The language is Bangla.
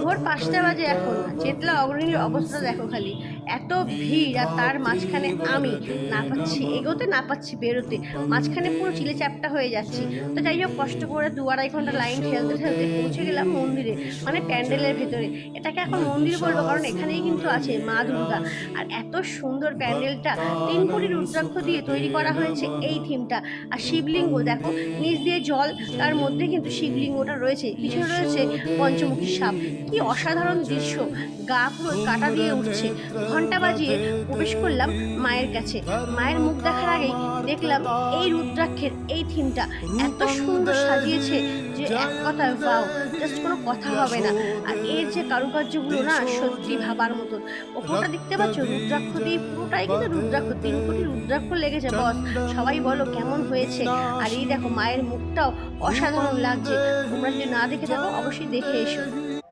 ভোর পাঁচটা বাজে এখন। চেতলা অগ্রণীর অবস্থা দেখো খালি। এত ভিড় আর তার মাঝখানে আমি। না পাচ্ছি, এগোতে না পাচ্ছি বেরোতে। মাঝখানে পুরো চিলে চ্যাপটা হয়ে যাচ্ছি। তো যাই হোক, কষ্ট করে দু আড়াই ঘণ্টা লাইন ঠেলতে ঠেলতে পৌঁছে গেলাম মন্দিরে মানে প্যান্ডেলের ভেতরে। এটাকে এখন মন্দির বলব, কারণ এখানেই কিন্তু আছে মা দুর্গা। আর এত সুন্দর প্যান্ডেলটা তিন কোটি রুদ্রাক্ষ দিয়ে তৈরি করা হয়েছে এই থিমটা। আর শিবলিঙ্গ, দেখো, নিচ দিয়ে জল, তার মধ্যে কিন্তু শিবলিঙ্গটা রয়েছে। পিছনে রয়েছে পঞ্চমুখী সাপ। কি অসাধারণ দৃশ্য। গা পুরো কাটা দিয়ে উঠছে। ঘণ্টা বাজিয়ে প্রবেশ করলাম মায়ের কাছে। মায়ের মুখ দেখার আগেই দেখলাম এই রুদ্রাক্ষের এই থিমটা এত সুন্দর সাজিয়েছে যে এক কথায় বাও জাস্ট কোনো কথা হবে না। আর এর যে কারুকার্যগুলো না সত্যি ভাবার মতন ওপরটা দেখতে পাচ্ছ? রুদ্রাক্ষ দিয়ে পুরোটাই কিন্তু রুদ্রাক্ষ। তিন কোটি রুদ্রাক্ষ লেগেছে বস। সবাই বলো কেমন হয়েছে? আর এই দেখো, মায়ের মুখটাও অসাধারণ লাগছে। তোমরা যদি না দেখে থাকো, অবশ্যই দেখে এসো।